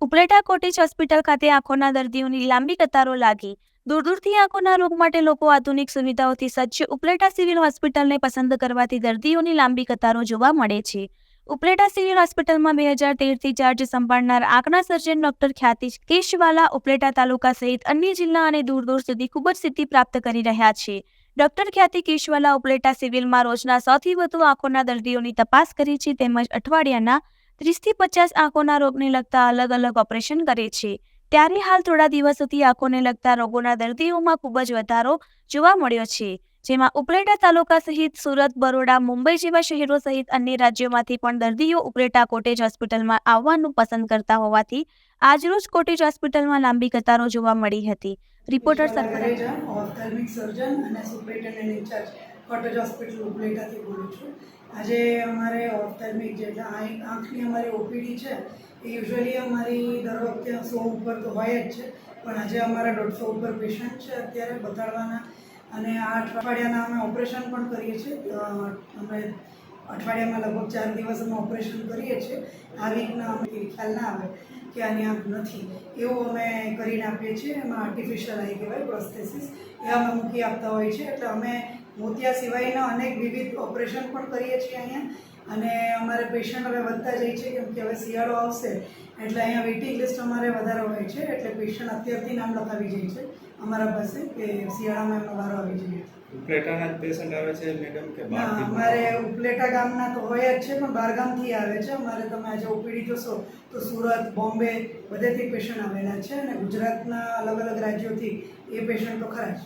Upleta cottage hospital ખાતે આંખોના દર્દીઓની લાંબી કતારો લાગી. દૂર દૂરથી આંખોના રોગ માટે લોકો આધુનિક સુવિધાઓથી સજ્જ ઉપલેટા સિવિલ હોસ્પિટલને પસંદ કરવાથી દર્દીઓની લાંબી કતારો જોવા મળે છે. ઉપલેટા સિવિલ હોસ્પિટલમાં બે હજાર તેરથી ચાર્જ સંભાળનાર આંખના સર્જન ડોક્ટર ખ્યાતિ કેશવાલા ઉપલેટા તાલુકા સહિત અન્ય જિલ્લા અને દૂર દૂર સુધી ખૂબ જ સિદ્ધિ પ્રાપ્ત કરી રહ્યા છે. ડોક્ટર ખ્યાતિ કેશવાલા ઉપલેટા સિવિલમાં રોજના સૌથી વધુ આંખોના દર્દીઓની તપાસ કરી છે તેમજ અઠવાડિયાના ત્રીસથી પચાસ આંખોના રોગને લગતા અલગ અલગ ઓપરેશન કરે છે. ત્યારે હાલ થોડા દિવસોથી આંખોને લગતા રોગોના દર્દીઓમાં ખૂબ જ વધારો જોવા મળ્યો છે. જેમાં ઉપલેટા તાલુકા સહિત સુરત, બરોડા, મુંબઈ જેવા શહેરો સહિત અન્ય રાજ્યોમાંથી પણ દર્દીઓ ઉપલેટા કોટેજ હોસ્પિટલમાં આવવાનું પસંદ કરતા હોવાથી આજરોજ કોટેજ હોસ્પિટલમાં લાંબી કતારો જોવા મળી હતી. રિપોર્ટર સરફરાજા. સર્જન અને superintendent in charge. Cottage hospital ઉપલેટાથી બોલું છું. આજે અમારે ઓફથેલ્મિક જે એટલે આંખની અમારી ઓપીડી છે, એ યુઝ્યુઅલી અમારી દર વખતે સો ઉપર તો હોય જ છે, પણ આજે અમારા દોઢસો ઉપર પેશન્ટ છે અત્યારે બતાડવાના. અને આ અઠવાડિયાના અમે ઓપરેશન પણ કરીએ છીએ. અમે અઠવાડિયામાં લગભગ ચાર દિવસ અમે ઓપરેશન કરીએ છીએ. આ વીકના અમે ખ્યાલ ના આવે કે આની આંખ નથી. એવું અમે કરીને આપીએ છીએ. એમાં આર્ટિફિશિયલ આઈ કહેવાય પ્રોસ્થેસિસ એ અમે મૂકી આપતા હોય છે એટલે અમે મોતિયા સિવાયના અનેક વિવિધ ઓપરેશન પણ કરીએ છીએ અહીંયા. અને અમારે પેશન્ટ હવે વધતા જાય છે કેમ કે હવે શિયાળો આવશે એટલે અહીંયા વેઇટિંગ લિસ્ટ અમારે વધારે હોય છે એટલે પેશન્ટ અત્યારથી નામ લખાવી જાય છે અમારા પાસે કે શિયાળામાં એમનો વારો આવી જાય. ઉપલેટાના જ પેશન્ટ આવે છે મેડમ કે અમારે ઉપલેટા ગામના તો હોય જ છે પણ બહારગામથી આવે છે. અમારે તમે આજે ઓપીડી જોશો તો સુરત બોમ્બે બધેથી પેશન્ટ આવેલા છે અને ગુજરાતના અલગ અલગ રાજ્યોથી એ પેશન્ટ તો ખરા જ.